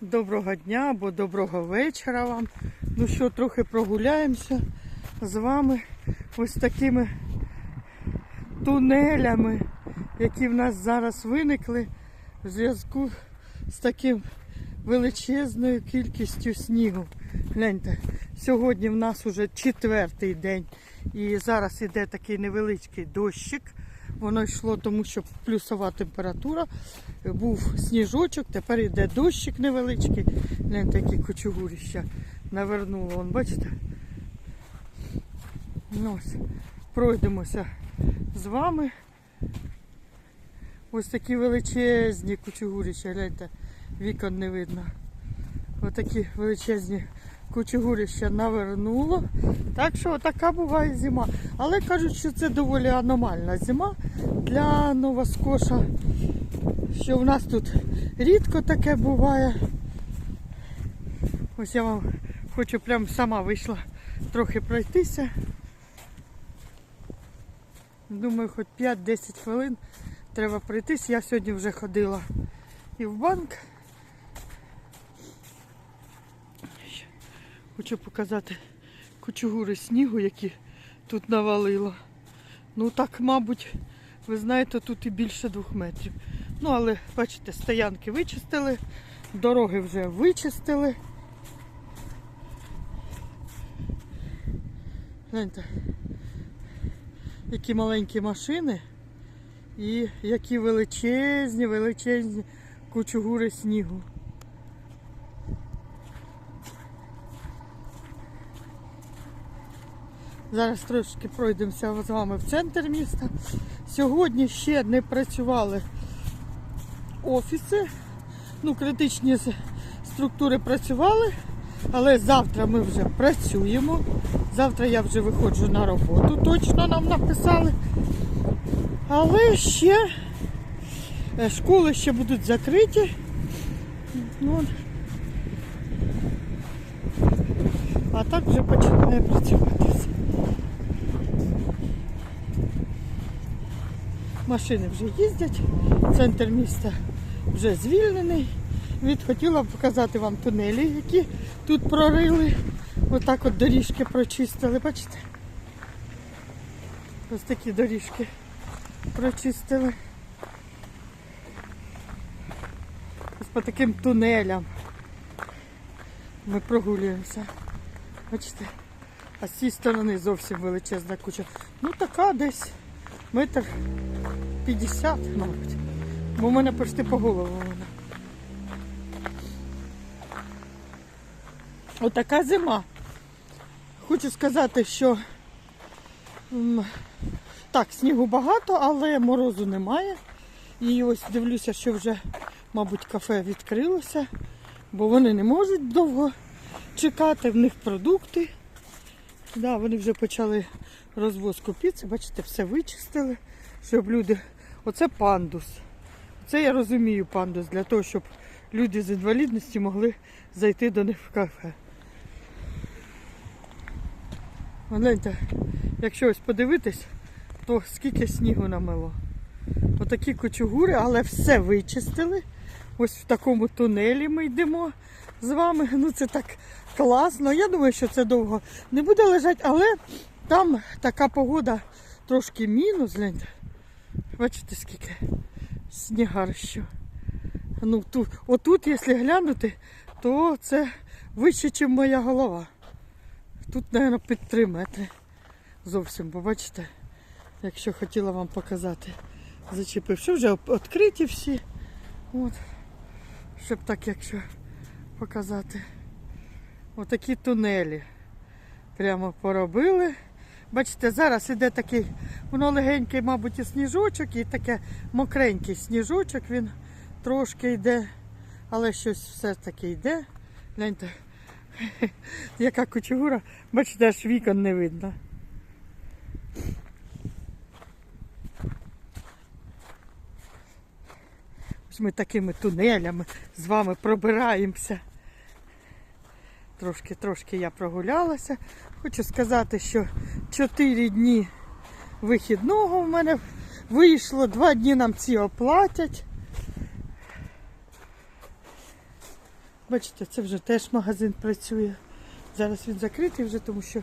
Доброго дня або доброго вечора вам. Ну що, трохи прогуляємося з вами ось такими тунелями, які в нас зараз виникли в зв'язку з таким величезною кількістю снігу. Гляньте, сьогодні в нас уже четвертий день і зараз іде такий невеличкий дощик. Воно йшло, тому що плюсова температура, був сніжочок, тепер йде дощик невеличкий. Гляньте, які кочугурища навернуло. Вон, бачите? Ну, ось, пройдемося з вами. Ось такі величезні кучугурища, гляньте, вікон не видно. Ось такі величезні кучугурища навернуло. Так що така буває зима. Але кажуть, що це доволі аномальна зима для Новоскоша. Що в нас тут рідко таке буває. Ось я вам хочу прям сама вийшла трохи пройтися. Думаю, хоч 5-10 хвилин треба пройтись. Я сьогодні вже ходила і в банк. Хочу показати кучугури снігу, які тут навалило. Ну так, мабуть, ви знаєте, тут і більше двох метрів. Ну, але бачите, стоянки вичистили, дороги вже вичистили. Гляньте, які маленькі машини і які величезні, величезні кучугури снігу. Зараз трошки пройдемося з вами в центр міста. Сьогодні ще не працювали офіси. Ну, критичні структури працювали, але завтра ми вже працюємо. Завтра я вже виходжу на роботу, точно нам написали. Але ще е, школи ще будуть закриті. Ну, а так вже починає працювати. все. Машини вже їздять, центр міста вже звільнений. Від хотіла б показати вам тунелі, які тут прорили. Отак от доріжки прочистили, бачите? Ось такі доріжки прочистили. Ось по таким тунелям ми прогулюємося. Бачите? А з цієї сторони зовсім величезна куча. Ну така десь метр 50, мабуть. Бо в мене почти по голову вона. Отака зима. Хочу сказати, що так, снігу багато, але морозу немає. І ось дивлюся, що вже, мабуть, кафе відкрилося, бо вони не можуть довго чекати, в них продукти. Да, вони вже почали розвозку піци, бачите, все вичистили, щоб люди. Оце пандус. Це я розумію пандус для того, щоб люди з інвалідністю могли зайти до них в кафе. Гляньте, якщо ось подивитись, то скільки снігу намело. Отакі кочугури, але все вичистили. Ось в такому тунелі ми йдемо з вами. Ну це так класно. Я думаю, що це довго не буде лежати, але там така погода трошки мінус. Гляньте. Бачите, скільки снігарищу. Ну, тут, отут, якщо глянути, то це вище, ніж моя голова. Тут, мабуть, під 3 метри. Зовсім, бо бачите, якщо хотіла вам показати, зачепив. Що вже відкриті всі. От. Щоб так, якщо показати. Отакі тунелі. Прямо поробили. Бачите, зараз іде такий, воно легенький, мабуть, і сніжочок, і таке мокренький сніжочок, він трошки йде, але щось все-таки йде. Гляньте, яка кучугура, бачите, аж вікон не видно. Ось ми такими тунелями з вами пробираємося. Трошки, трошки я прогулялася. Хочу сказати, що 4 дні вихідного в мене вийшло, 2 дні нам ці оплатять. Бачите, це вже теж магазин працює. Зараз він закритий вже, тому що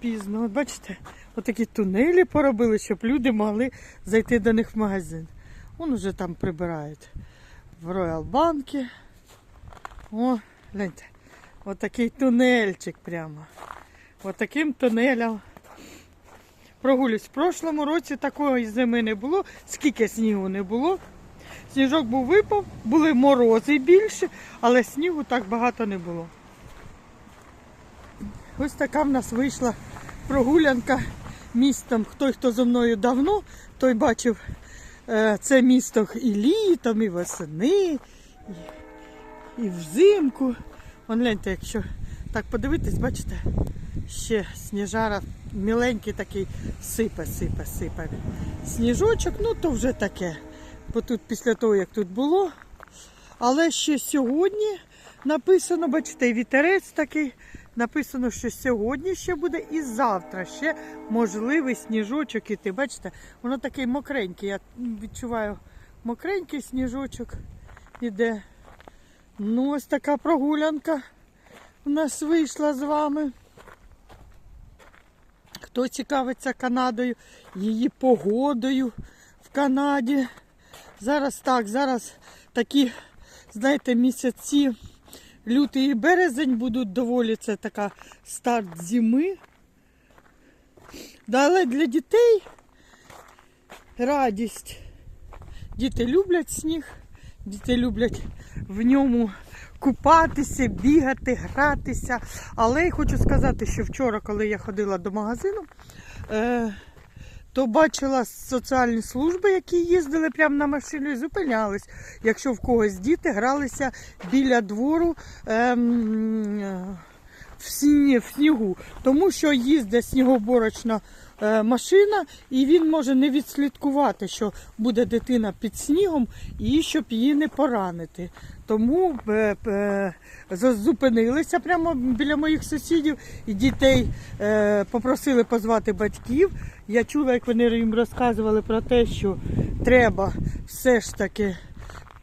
пізно. От бачите, отакі тунелі поробили, щоб люди могли зайти до них в магазин. Вон уже там прибирають в Роял Банки. О, гляньте, отакий тунельчик прямо. Отаким тунелем. Прогулюсь. В прошлому році такої зими не було, скільки снігу не було. Сніжок був випав, були морози більше, але снігу так багато не було. Ось така в нас вийшла прогулянка містом. Хто хто зо мною давно, той бачив е, це місто і літом, і восени, і взимку. Вон гляньте, якщо так подивитись, бачите, ще сніжара міленький такий сипе, сипе, сипе. Сніжочок, ну то вже таке. Бо тут після того, як тут було. Але ще сьогодні написано, бачите, вітерець такий. Написано, що сьогодні ще буде і завтра ще можливий сніжочок іти. Бачите, воно такий мокренький. Я відчуваю мокренький сніжочок іде. Ну, ось така прогулянка у нас вийшла з вами. Хто цікавиться Канадою, її погодою в Канаді. Зараз так, зараз такі, знаєте, місяці, лютий і березень будуть доволі, це така старт зими. Але для дітей радість. Діти люблять сніг, діти люблять в ньому купатися, бігати, гратися. Але я хочу сказати, що вчора, коли я ходила до магазину, е, то бачила соціальні служби, які їздили прямо на машину і зупинялись. Якщо в когось діти гралися біля двору ем, в, снігу, тому що їздить снігоборочна машина, і він може не відслідкувати, що буде дитина під снігом, і щоб її не поранити. Тому е, е, зупинилися прямо біля моїх сусідів і дітей е, попросили позвати батьків. Я чула, як вони їм розказували про те, що треба все ж таки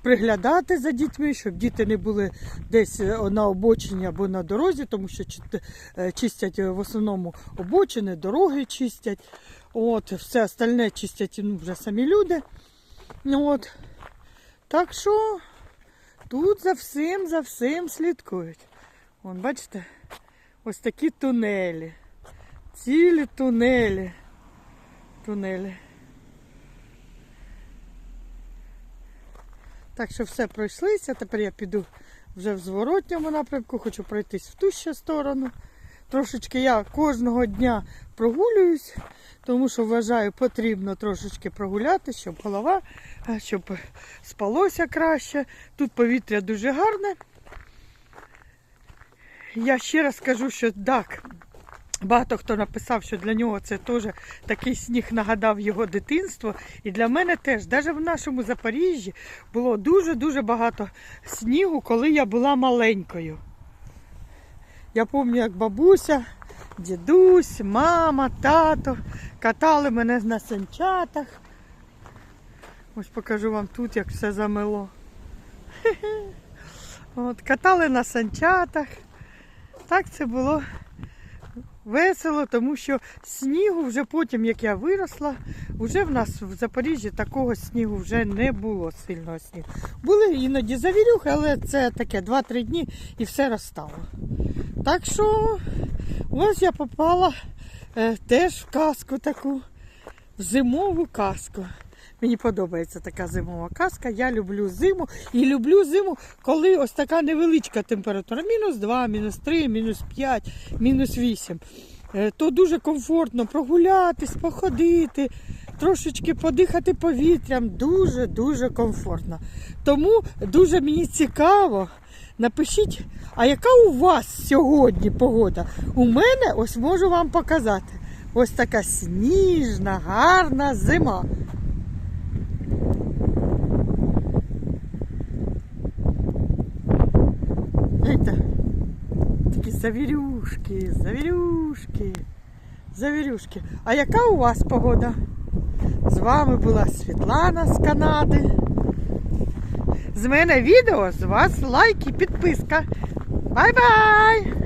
приглядати за дітьми, щоб діти не були десь е, на обочині або на дорозі, тому що е, чистять е, в основному обочини, дороги чистять. От, все остальне чистять ну, вже самі люди. От. Так що тут за всім, за всім слідкують. Вон, бачите, ось такі тунелі. Цілі тунелі. Тунелі. Так що все пройшлися. Тепер я піду вже в зворотньому напрямку, хочу пройтись в ту ще сторону. Трошечки я кожного дня прогулююсь, тому що вважаю, потрібно трошечки прогуляти, щоб голова, щоб спалося краще. Тут повітря дуже гарне. Я ще раз скажу, що так, багато хто написав, що для нього це теж такий сніг нагадав його дитинство. І для мене теж, навіть в нашому Запоріжжі, було дуже-дуже багато снігу, коли я була маленькою. Я пам'ятаю, як бабуся, дідусь, мама, тато катали мене на санчатах. Ось покажу вам тут, як все замело. От, катали на санчатах. Так це було весело, тому що снігу вже потім, як я виросла, вже в нас в Запоріжжі такого снігу вже не було сильного снігу. Були іноді завірюхи, але це таке 2-3 дні і все розстало. Так що ось я попала е, теж в казку таку, в зимову казку. Мені подобається така зимова казка. Я люблю зиму і люблю зиму, коли ось така невеличка температура. Мінус 2, мінус 3, мінус 5, мінус 8. Е, То дуже комфортно прогулятись, походити, трошечки подихати повітрям. Дуже-дуже комфортно. Тому дуже мені цікаво. Напишіть, а яка у вас сьогодні погода? У мене ось можу вам показати. Ось така сніжна, гарна зима. Гляньте, такі завірюшки, завірюшки, завірюшки. А яка у вас погода? З вами була Світлана з Канади. З мене відео, з вас лайк і підписка. Бай-бай!